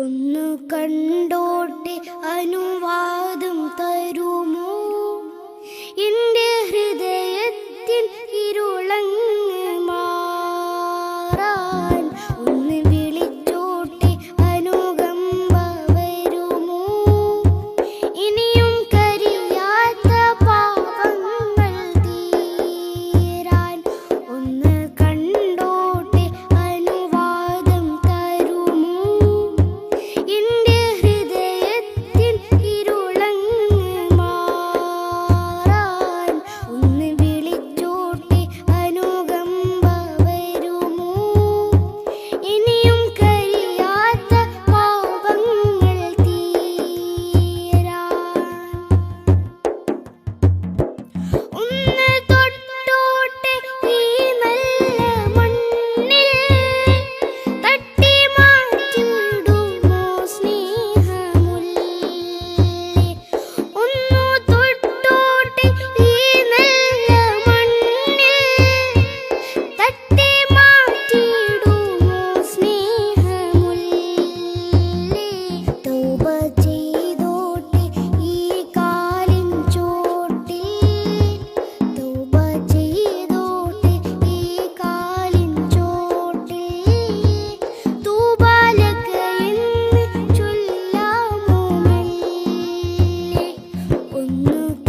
ഒന്ന് കണ്ടോട്ടെ അനുവാദം no